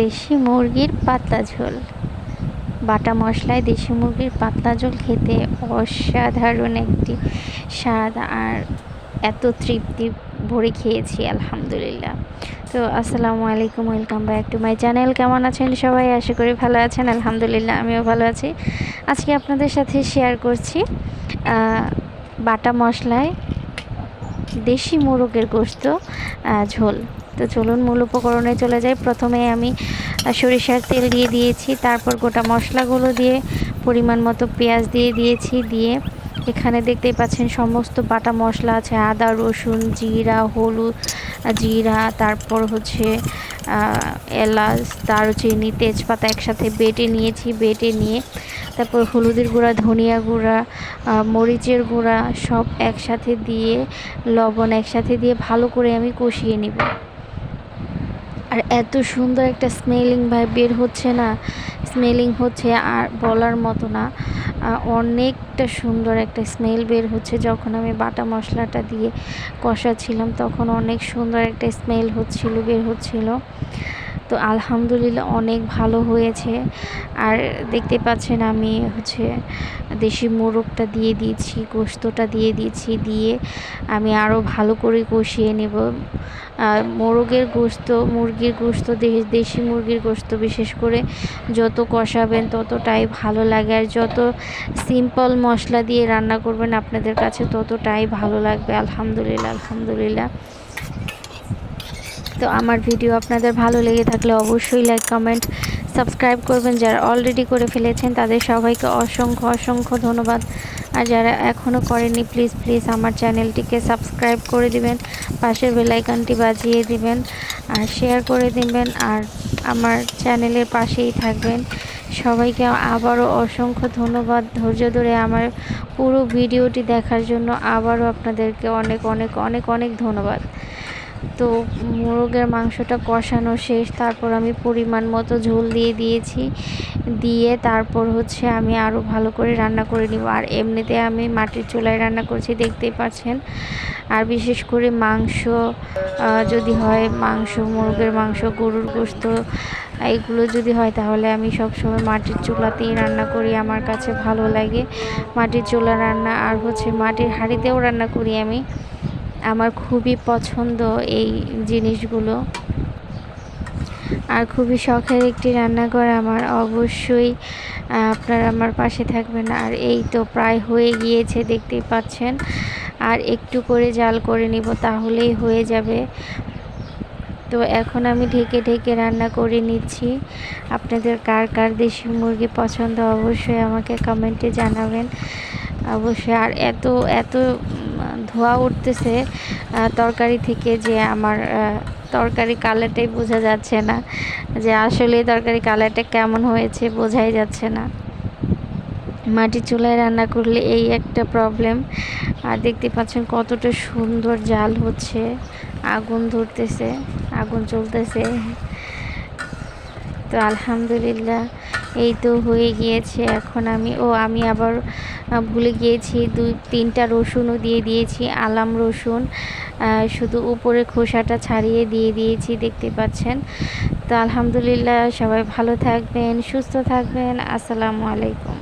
দেশি মুরগির পাতলা ঝোল। বাটা মশলায় দেশি মুরগির পাতলা ঝোল খেতে অসাধারণ একটি স্বাদ আর এত তৃপ্তি ভরে খেয়েছি, আলহামদুলিল্লাহ। তো আসসালামু আলাইকুম, welcome back to my channel. কেমন আছেন সবাই? আশা করি ভালো আছেন, আলহামদুলিল্লাহ, আমিও ভালো আছি। আজকে আপনাদের সাথে শেয়ার করছি বাটা মশলায় দেশি মোরগের গোস্ত ঝোল। তো চলুন মূল উপকরণে চলে যাই। প্রথমে আমি সরিষার তেল দিয়ে দিয়েছি, তারপর গোটা মশলাগুলো দিয়ে পরিমাণ মতো পেঁয়াজ দিয়ে দিয়েছি, দিয়ে এখানে দেখতেই পাচ্ছেন সমস্ত বাটা মশলা আছে, আদা, রসুন, জিরা, হলুদ, জিরা, তারপর হচ্ছে এলাচ, দারুচিনি, তেজপাতা একসাথে বেটে নিয়েছি, বেটে নিয়ে তারপর হলুদের গুঁড়া, ধনিয়া গুঁড়া মরিচের গুঁড়া সব একসাথে দিয়ে, লবণ একসাথে দিয়ে ভালো করে আমি কষিয়ে নিব। আর এত সুন্দর একটা স্মেলিং ভাই, বের হচ্ছে না। স্মেলিং হচ্ছে আর বলার মতো না। অনেকটা সুন্দর একটা স্মেল বের হচ্ছে। যখন আমি বাটা মশলাটা দিয়ে কষাচ্ছিলাম, তখন অনেক সুন্দর একটা স্মেল হচ্ছিল, বের হচ্ছিল। তো আলহামদুলিল্লাহ অনেক ভালো হয়েছে। আর দেখতে পাচ্ছেন আমি হচ্ছে দেশি মোরগটা দিয়ে দিয়েছি গোস্তটা দিয়ে দিয়েছি, দিয়ে আমি আরও ভালো করে কষিয়ে নেব। মোরগের গোস্ত মুরগির গোস্ত দেশি মুরগির গোস্ত বিশেষ করে যত কষাবেন ততটাই ভালো লাগে। আর যত সিম্পল মশলা দিয়ে রান্না করবেন আপনাদের কাছে ততটাই ভালো লাগবে। আলহামদুলিল্লাহ আলহামদুলিল্লাহ। তো আমার ভিডিও আপনাদের ভালো লেগে থাকলে অবশ্যই লাইক কমেন্ট সাবস্ক্রাইব করবেন। যারা অলরেডি করে ফেলেছেন, তাদের সবাইকে অসংখ্য অসংখ্য ধন্যবাদ। আর যারা এখনও করেনি প্লিজ প্লিজ আমার চ্যানেলটিকে সাবস্ক্রাইব করে দিবেন, পাশের বেলাইকানটি বাজিয়ে দিবেন, আর শেয়ার করে দিবেন, আর আমার চ্যানেলের পাশেই থাকবেন। সবাইকে আবারও অসংখ্য ধন্যবাদ। ধৈর্য ধরে আমার পুরো ভিডিওটি দেখার জন্য আবারও আপনাদেরকে অনেক অনেক অনেক অনেক ধন্যবাদ। তো মোরগের মাংসটা কষানো শেষ, তারপর আমি পরিমাণ মতো ঝোল দিয়ে দিয়েছি। দিয়ে তারপর হচ্ছে আমি আরও ভালো করে রান্না করে নিব। আর এমনিতে আমি মাটির চুলায় রান্না করছি, দেখতেই পাচ্ছেন। আর বিশেষ করে মাংস যদি হয় মাংস, মুরগের মাংস, গরুর গোস্ত এইগুলো যদি হয় তাহলে আমি সবসময় মাটির চুলাতেই রান্না করি। আমার কাছে ভালো লাগে মাটির চুলা রান্না। আর হচ্ছে মাটির হাঁড়িতেও রান্না করি আমি। আমার খুবই পছন্দ এই জিনিসগুলো। আর খুবই শখের একটি রান্নাঘর আমার, অবশ্যই আপনারা আমার পাশে থাকবেন। আর এই তো প্রায় হয়ে গিয়েছে, দেখতেই পাচ্ছেন। আর একটু করে জাল করে নিব, তাহলেই হয়ে যাবে। তো এখন আমি ঢেকে ঢেকে রান্না করে নিচ্ছি। আপনাদের কার কার দেশি মুরগি পছন্দ, অবশ্যই আমাকে কমেন্টে জানাবেন। অবশ্যই, আর এত এত ধোয়া উঠতেছে তরকারি থেকে যে আমার তরকারি কালারটাই বোঝা যাচ্ছে না, যে আসলে তরকারি কালারটা কেমন হয়েছে বোঝাই যাচ্ছে না। মাটির চুলায় রান্না করলে এই একটা প্রবলেম আর দেখতে পাচ্ছেন কতটা সুন্দর জাল হচ্ছে, আগুন ধরতেছে, আগুন চলতেছে। তো আলহামদুলিল্লাহ এই তো হয়ে গিয়েছে, এখন আমি, ও আমি আবার ভুলে গিয়েছি, দুই, তিনটা রসুনও দিয়ে দিয়েছি, আলাম রসুন শুধু উপরে খোসাটা ছাড়িয়ে দিয়ে দিয়েছি, দেখতে পাচ্ছেন। তো আলহামদুলিল্লাহ, সবাই ভালো থাকবেন, সুস্থ থাকবেন, আসসালামু আলাইকুম।